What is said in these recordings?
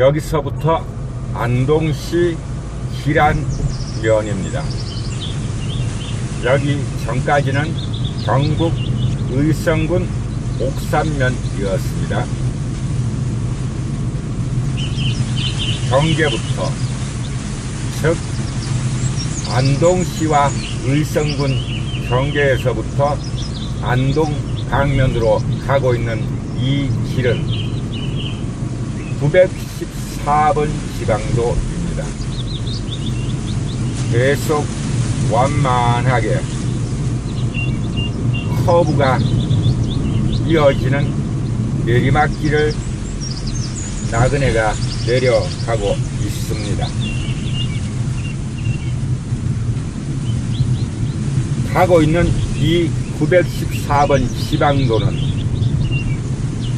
여기서부터 안동시 기란면입니다. 여기 전까지는 경북 의성군 옥산면이었습니다. 경계부터 즉 안동시와 의성군 경계에서부터 안동 방면으로 가고 있는 이 길은 914번 지방도입니다. 계속 완만하게 커브가 이어지는 내리막길을 나그네가 내려가고 있습니다. 가고 있는 이 914번 지방도는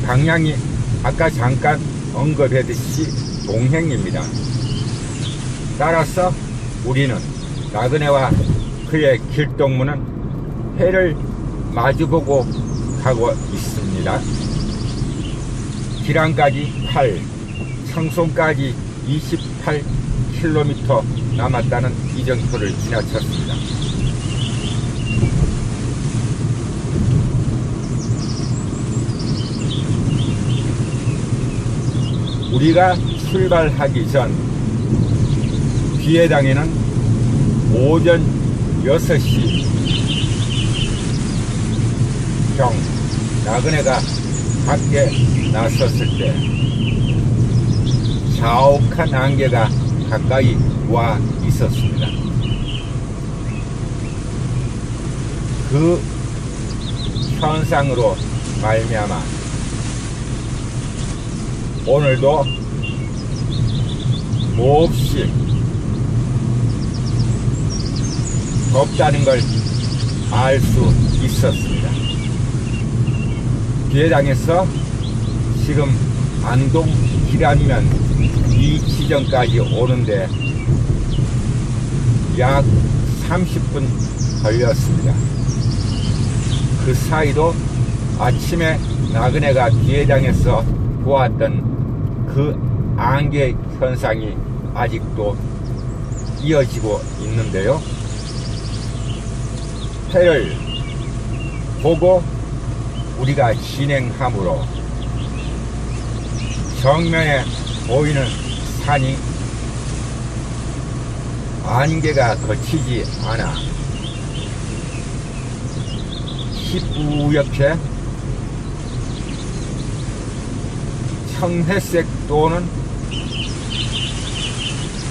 방향이 아까 잠깐 언급했듯이 동행입니다. 따라서 우리는 나그네와 그의 길동무는 해를 마주보고 가고 있습니다. 기랑까지 8, 청송까지 28km 남았다는 이정표를 지나쳤습니다. 우리가 출발하기 전 비해당에는 오전 6시 경 나그네가 밖에 나섰을 때 자욱한 안개가 가까이 와 있었습니다. 그 현상으로 말미암아 오늘도 몹시 덥다는 걸 알 수 있었습니다. 비해당에서 지금 안동 기란면 이 지점까지 오는데 약 30분 걸렸습니다. 그 사이도 아침에 나그네가 비해당에서 보았던 그 안개 현상이 아직도 이어지고 있는데요. 해를 보고 우리가 진행하므로 정면에 보이는 산이 안개가 거치지 않아 희뿌옇게 청회색 또는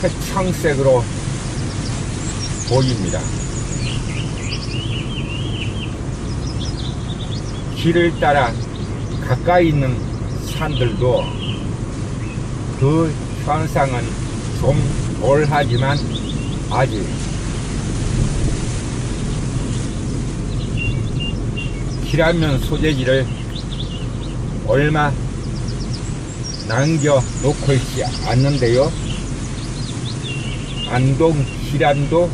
회청색으로 보입니다. 길을 따라 가까이 있는 산들도 그 현상은 좀 덜하지만 아직 기란면 소재지를 얼마 남겨 놓고 있지 않는데요. 안동 기란도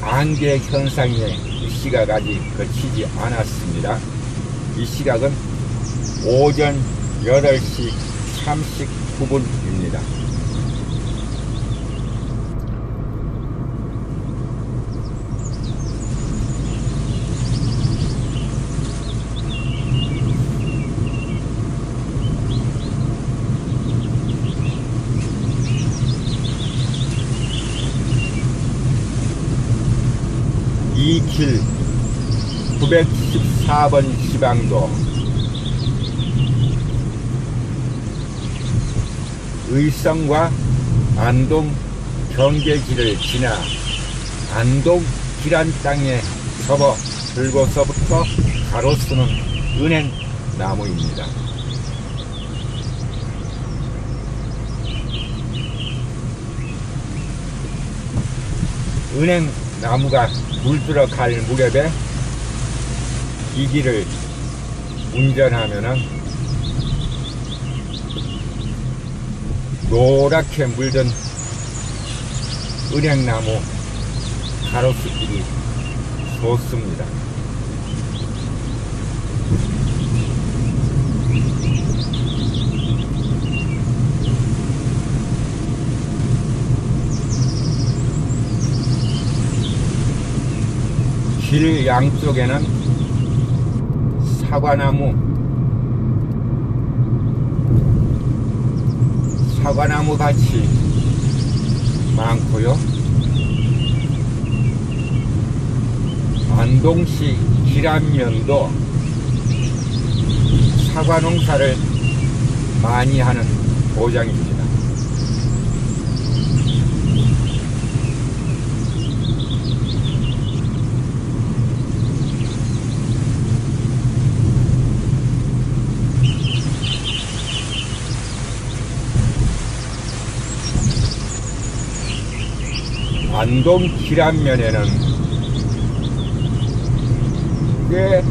안개 현상에 이 시각 아직 거치지 않았습니다. 이 시각은 오전 8시 39분입니다. 이길 914번 시방도 의성과 안동 경계길을 지나 안동 기란 땅에 접어 들고서부터 가로수는 은행 나무입니다. 은행 나무가 물들어 갈 무렵에 이 길을 운전하면은 노랗게 물든 은행나무 가로수길이 좋습니다. 길 양쪽에는 사과나무 사과나무 밭이 많고요. 안동시 기란면도 사과 농사를 많이 하는 고장입니다. 안동 기란면에는 꽤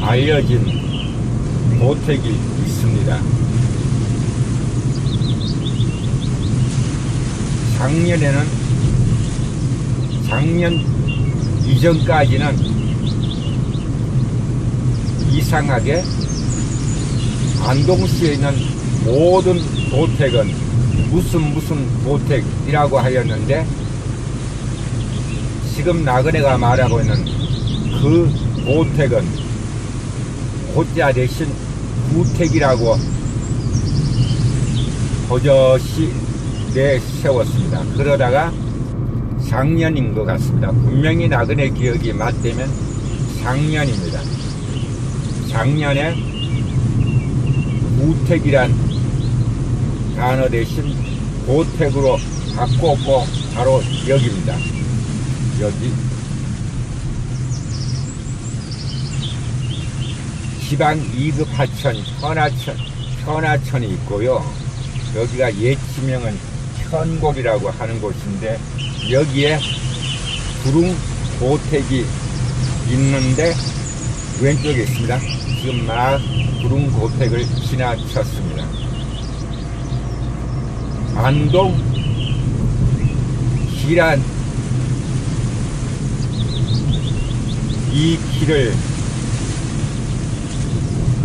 알려진 보택이 있습니다. 작년에는 작년 이전까지는 이상하게 안동시에 있는 모든 보택은 무슨 무슨 보택이라고 하였는데 지금 나그네가 말하고 있는 그 보택은 고자 대신 구택이라고 버젓이 내세웠습니다. 그러다가 작년인 것 같습니다. 분명히 나그네 기억이 맞다면 작년입니다. 작년에 구택이란 단어 대신 고택으로 바꿨고 바로 여기입니다. 여기 지방 2급 하천 현하천 현하천이 있고요. 여기가 예치명은 현곡이라고 하는 곳인데 여기에 구릉 고택이 있는데 왼쪽에 있습니다. 지금 막 구릉 고택을 지나쳤습니다. 안동 기란 이 길을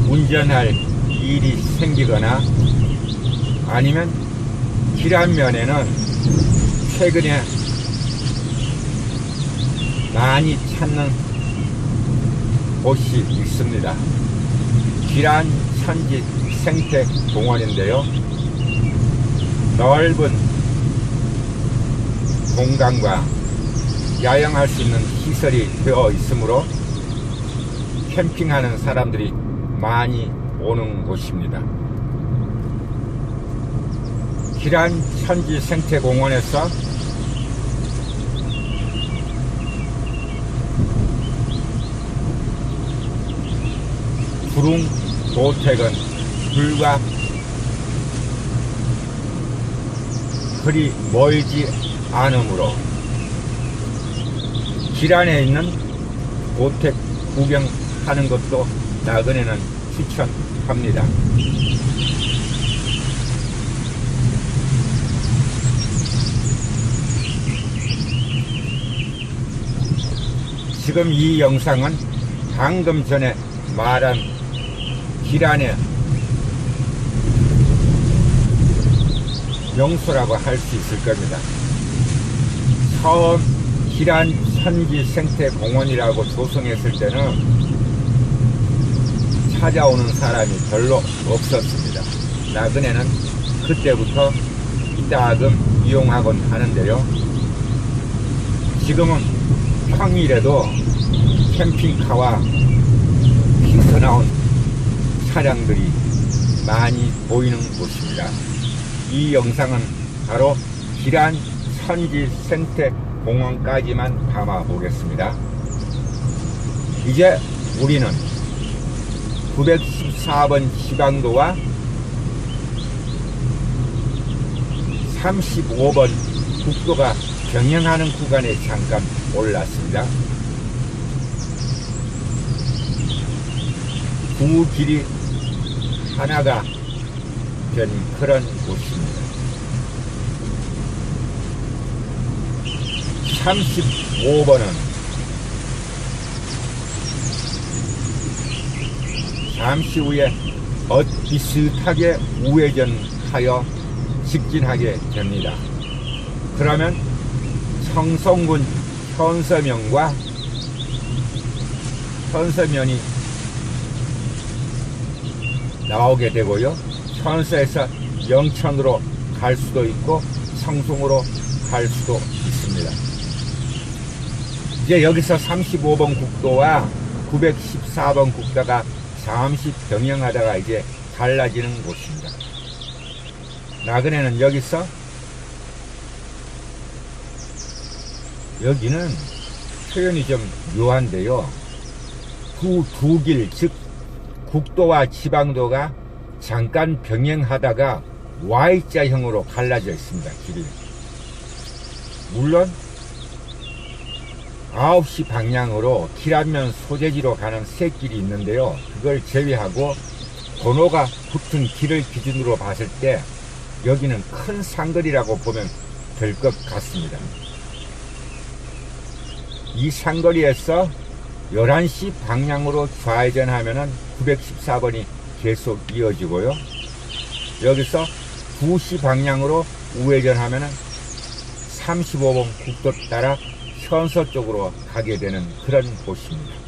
운전할 일이 생기거나 아니면 길 한면에는 최근에 많이 찾는 곳이 있습니다. 기란 천지 생태 공원인데요. 넓은 공간과 야영할 수 있는 시설이 되어 있으므로 캠핑하는 사람들이 많이 오는 곳입니다. 기란 천지 생태공원에서 구릉 도택은 불과 그리 멀지 않으므로 기란에 있는 고택 구경하는 것도 나그네는 추천합니다. 지금 이 영상은 방금 전에 말한 기란의 명소라고 할 수 있을 겁니다. 처음 기란 천지 생태 공원이라고 조성했을 때는 찾아오는 사람이 별로 없었습니다. 나그네는 그때부터 이따금 이용하곤 하는데요. 지금은 평일에도 캠핑카와 핑크 나온 차량들이 많이 보이는 곳입니다. 이 영상은 바로 기란 천지 생태 공원까지만 담아 보겠습니다. 이제 우리는 914번 시강도와 35번 국도가 경영하는 구간에 잠깐 올랐습니다. 두 길이 하나가 된 그런 곳입니다. 35번은 잠시 후에 엇비슷하게 우회전하여 직진하게 됩니다. 그러면 청송군 현서명과 천서면이 나오게 되고요. 천서에서 영천으로 갈 수도 있고 성송으로 갈 수도 있습니다. 이제 여기서 35번 국도와 914번 국도가 잠시 병행하다가 이제 달라지는 곳입니다. 나그네는 여기서 여기는 표현이 좀 묘한데요. 두, 두 길, 즉, 국도와 지방도가 잠깐 병행하다가 Y자형으로 갈라져 있습니다, 길이. 물론, 9시 방향으로 길안면 소재지로 가는 새 길이 있는데요. 그걸 제외하고 번호가 붙은 길을 기준으로 봤을 때 여기는 큰 상거리라고 보면 될 것 같습니다. 이 상거리에서 11시 방향으로 좌회전하면은 914번이 계속 이어지고요. 여기서 2시 방향으로 우회전하면은 35번 국도 따라 현서 쪽으로 가게 되는 그런 곳입니다.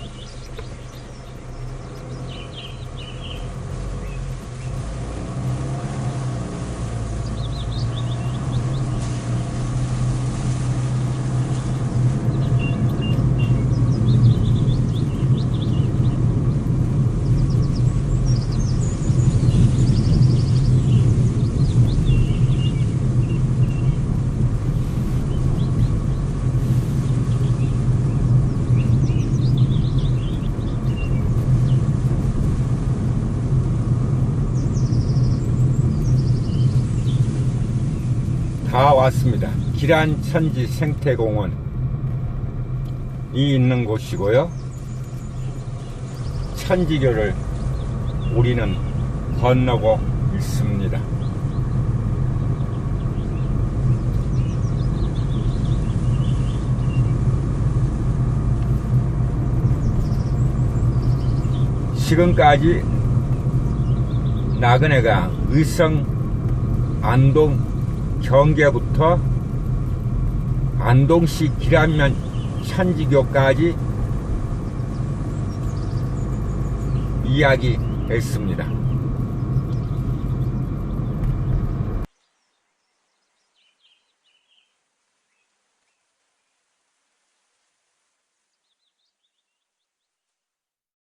다 왔습니다. 기란천지 생태공원이 있는 곳이고요. 천지교를 우리는 건너고 있습니다. 지금까지 나그네가 의성 안동 경계부터 안동시 기란면 천지교까지 이야기했습니다.